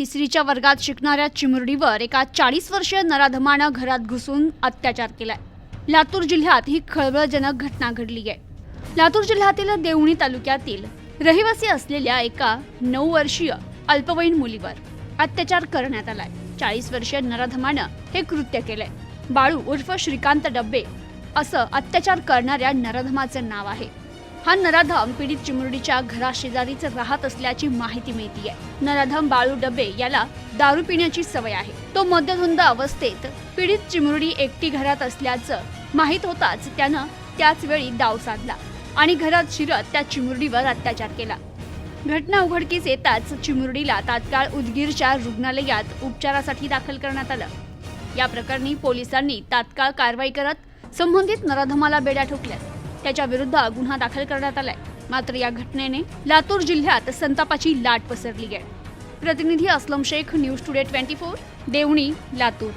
तिसरीच्या वर्गात शिकणाऱ्या चिमुरडीवर एका चाळीस वर्षीय नराधमानं घरात घुसून अत्याचार केलाय. लातूर जिल्ह्यात ही खळबळजनक घटना घडली आहे. लातूर जिल्ह्यातील देवणी तालुक्यातील रहिवासी असलेल्या एका नऊ वर्षीय अल्पवयीन मुलीवर अत्याचार करण्यात आलाय. चाळीस वर्षीय नराधमानं हे कृत्य केलंय. बाळू उर्फ श्रीकांत डब्बे असं अत्याचार करणाऱ्या नराधमाचं नाव आहे. हा नराधम पीडित चिमुरडीच्या घराशेजारीच राहत असल्याची माहिती मिळतीये. नराधम बाळू डबे याला दारू पिण्याची सवय आहे. तो मद्यधुंद अवस्थेत पीडित चिमुरडी एकटी घरात असल्याचं माहीत होताच त्यानं त्याच वेळी डाव साधला आणि घरात शिरत त्या चिमुरडीवर अत्याचार केला. घटना उघडकीस येताच चिमुरडीला तात्काळ उदगीरच्या रुग्णालयात उपचारासाठी दाखल करण्यात आलं. या प्रकरणी पोलिसांनी तात्काळ कारवाई करत संबंधित नराधमाला बेड्या ठोकल्या त्याच्या विरुद्ध गुन्हा दाखल करण्यात आलाय. मात्र या घटनेने लातूर जिल्ह्यात संतापाची लाट पसरली आहे. प्रतिनिधी Aslam Shaikh news today twenty four Deoni Latur.